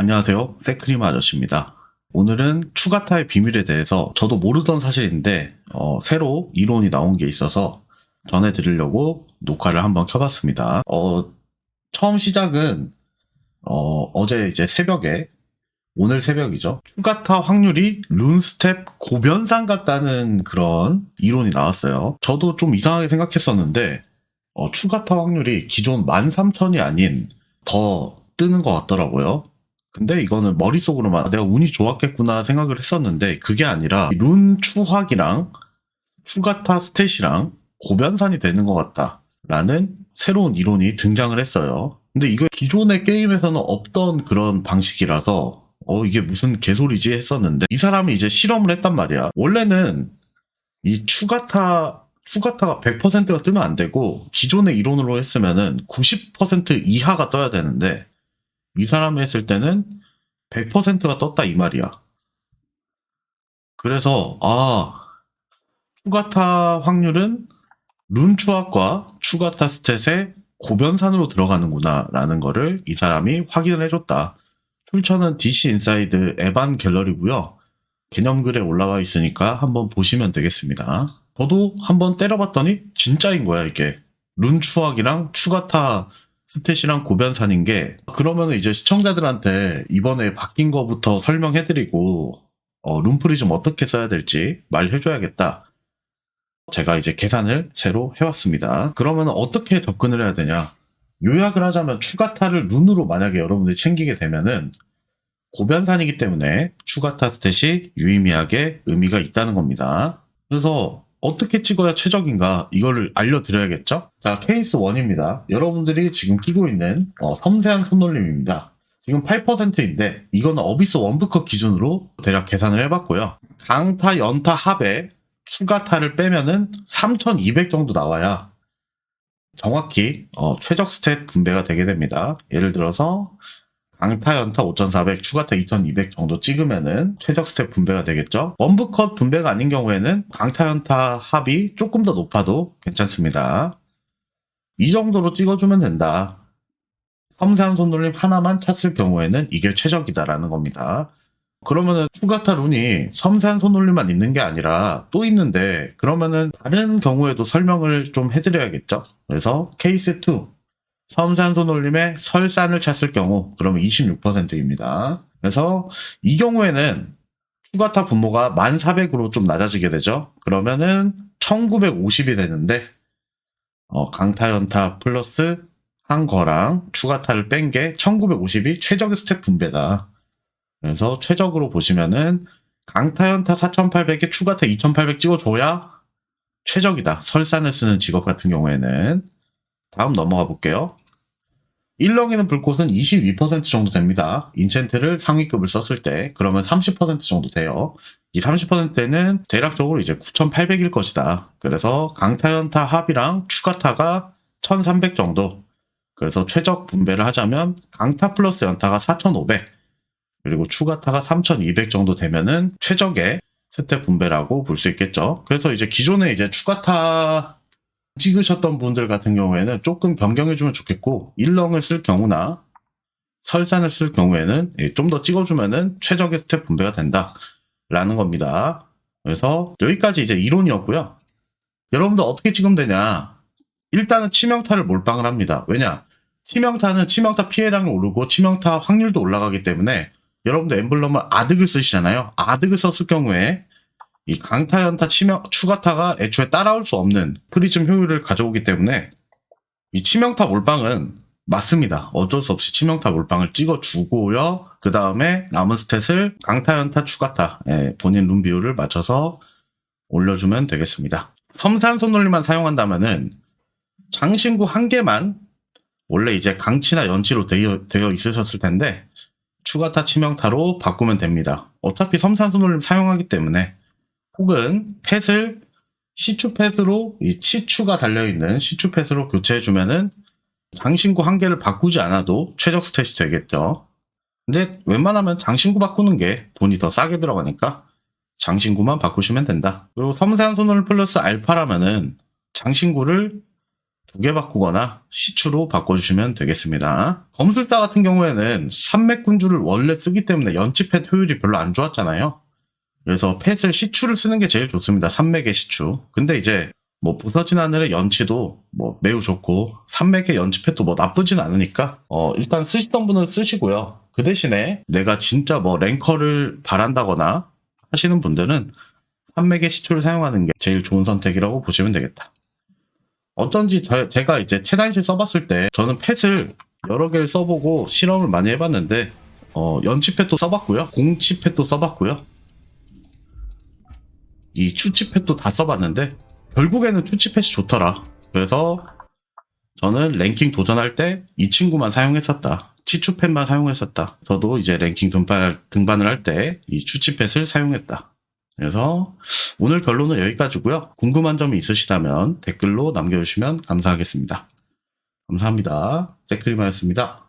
안녕하세요. 세크림 아저씨입니다. 오늘은 추가타의 비밀에 대해서 저도 모르던 사실인데 어, 새로 이론이 나온 게 있어서 전해드리려고 녹화를 한번 켜봤습니다. 어, 처음 시작은 어, 제 이제 새벽에 오늘 새벽이죠. 추가타 확률이 룬스텝 고변상 같다는 그런 이론이 나왔어요. 저도 좀 이상하게 생각했었는데 어, 추가타 확률이 기존 13,000이 아닌 더 뜨는 것 같더라고요. 근데 이거는 머릿속으로만 아, 내가 운이 좋았겠구나 생각을 했었는데 그게 아니라 룬 추확이랑 추가타 스탯이랑 고변산이 되는 것 같다 라는 새로운 이론이 등장을 했어요. 근데 이거 기존의 게임에서는 없던 그런 방식이라서 어 이게 무슨 개소리지 했었는데 이 사람이 이제 실험을 했단 말이야. 원래는 이 추가타 추가타가 100%가 뜨면 안 되고 기존의 이론으로 했으면은 90% 이하가 떠야 되는데 이 사람이 했을 때는 100%가 떴다 이 말이야. 그래서 아 추가타 확률은 룬 추합과 추가타 스탯의 고변산으로 들어가는구나 라는 거를 이 사람이 확인을 해줬다. 출처는 DC 인사이드 에반 갤러리고요. 개념글에 올라와 있으니까 한번 보시면 되겠습니다. 저도 한번 때려봤더니 진짜인 거야 이게. 룬 추악이랑 추가타 스탯이랑 고변산인 게 그러면 이제 시청자들한테 이번에 바뀐 거부터 설명해드리고 어, 룸프리즘 어떻게 써야 될지 말해줘야겠다. 제가 이제 계산을 새로 해왔습니다. 그러면 어떻게 접근을 해야 되냐? 요약을 하자면 추가타를 룬으로 만약에 여러분들이 챙기게 되면은 고변산이기 때문에 추가타 스탯이 유의미하게 의미가 있다는 겁니다. 그래서 어떻게 찍어야 최적인가 이거를 알려드려야겠죠? 자 케이스 1입니다. 여러분들이 지금 끼고 있는 어, 섬세한 손놀림입니다. 지금 8%인데 이거는 어비스 원부컷 기준으로 대략 계산을 해봤고요. 강타, 연타, 합에 추가타를 빼면은 3200 정도 나와야 정확히 어, 최적 스탯 분배가 되게 됩니다. 예를 들어서 강타 연타 5400, 추가타 2200 정도 찍으면은 최적 스텝 분배가 되겠죠. 원부컷 분배가 아닌 경우에는 강타 연타 합이 조금 더 높아도 괜찮습니다. 이 정도로 찍어주면 된다. 섬세한 손놀림 하나만 찼을 경우에는 이게 최적이다라는 겁니다. 그러면은 추가타 룬이 섬세한 손놀림만 있는 게 아니라 또 있는데 그러면은 다른 경우에도 설명을 좀 해드려야겠죠. 그래서 케이스 2 손올림에 설산을 찼을 경우 그러면 26%입니다. 그래서 이 경우에는 추가타 분모가 1400으로 좀 낮아지게 되죠. 그러면은 1950이 되는데 어, 강타연타 플러스 한 거랑 추가타를 뺀 게 1950이 최적의 스텝 분배다. 그래서 최적으로 보시면은 강타연타 4800에 추가타 2800 찍어줘야 최적이다. 설산을 쓰는 직업 같은 경우에는 다음 넘어가 볼게요. 1렁이는 불꽃은 22% 정도 됩니다. 인챈트를 상위급을 썼을 때 그러면 30% 정도 돼요. 이 30%는 대략적으로 이제 9,800일 것이다. 그래서 강타연타 합이랑 추가타가 1,300 정도. 그래서 최적 분배를 하자면 강타 플러스 연타가 4,500 그리고 추가타가 3,200 정도 되면은 최적의 스텝 분배라고 볼 수 있겠죠. 그래서 이제 기존에 이제 추가타 찍으셨던 분들 같은 경우에는 조금 변경해주면 좋겠고 일렁을 쓸 경우나 설산을 쓸 경우에는 예, 좀더 찍어주면은 최적의 스텝 분배가 된다라는 겁니다. 그래서 여기까지 이제 이론이었고요. 여러분들 어떻게 찍으면 되냐? 일단은 치명타를 몰빵을 합니다. 왜냐? 치명타는 치명타 피해량이 오르고 치명타 확률도 올라가기 때문에 여러분들 엠블럼을 아득을 쓰시잖아요. 아득을 썼을 경우에 이 강타, 연타, 치명, 추가타가 애초에 따라올 수 없는 프리즘 효율을 가져오기 때문에 이 치명타 몰빵은 맞습니다. 어쩔 수 없이 치명타 몰빵을 찍어주고요. 그 다음에 남은 스탯을 강타, 연타, 추가타 예, 본인 룸 비율을 맞춰서 올려주면 되겠습니다. 섬세한 손놀림만 사용한다면은 장신구 한 개만 원래 이제 강치나 연치로 되어, 되어 있으셨을 텐데 추가타 치명타로 바꾸면 됩니다. 어차피 섬세한 손놀림 사용하기 때문에 혹은 펫을 시추 펫으로 이 치추가 달려있는 시추 펫으로 교체해주면은 장신구 한 개를 바꾸지 않아도 최적 스탯이 되겠죠. 근데 웬만하면 장신구 바꾸는 게 돈이 더 싸게 들어가니까 장신구만 바꾸시면 된다. 그리고 섬세한 손을 플러스 알파라면은 장신구를 두 개 바꾸거나 시추로 바꿔주시면 되겠습니다. 검술사 같은 경우에는 산맥군주를 원래 쓰기 때문에 연치펫 효율이 별로 안 좋았잖아요. 그래서 펫을 시추를 쓰는 게 제일 좋습니다. 산맥의 시추. 근데 이제 뭐 부서진 하늘의 연치도 뭐 매우 좋고 산맥의 연치 펫도 뭐 나쁘진 않으니까 어 일단 쓰시던 분은 쓰시고요. 그 대신에 내가 진짜 뭐 랭커를 바란다거나 하시는 분들은 산맥의 시추를 사용하는 게 제일 좋은 선택이라고 보시면 되겠다. 어쩐지 저- 제가 이제 테단시 써봤을 때 저는 펫을 여러 개를 써보고 실험을 많이 해봤는데 어, 연치펫도 써봤고요. 공치펫도 써봤고요. 이 추치펫도 다 써봤는데 결국에는 추치펫이 좋더라. 그래서 저는 랭킹 도전할 때 이 친구만 사용했었다. 치추펫만 사용했었다. 저도 이제 랭킹 등반, 등반을 할 때 이 추치펫을 사용했다. 그래서 오늘 결론은 여기까지고요. 궁금한 점이 있으시다면 댓글로 남겨주시면 감사하겠습니다. 감사합니다. 세크리마였습니다.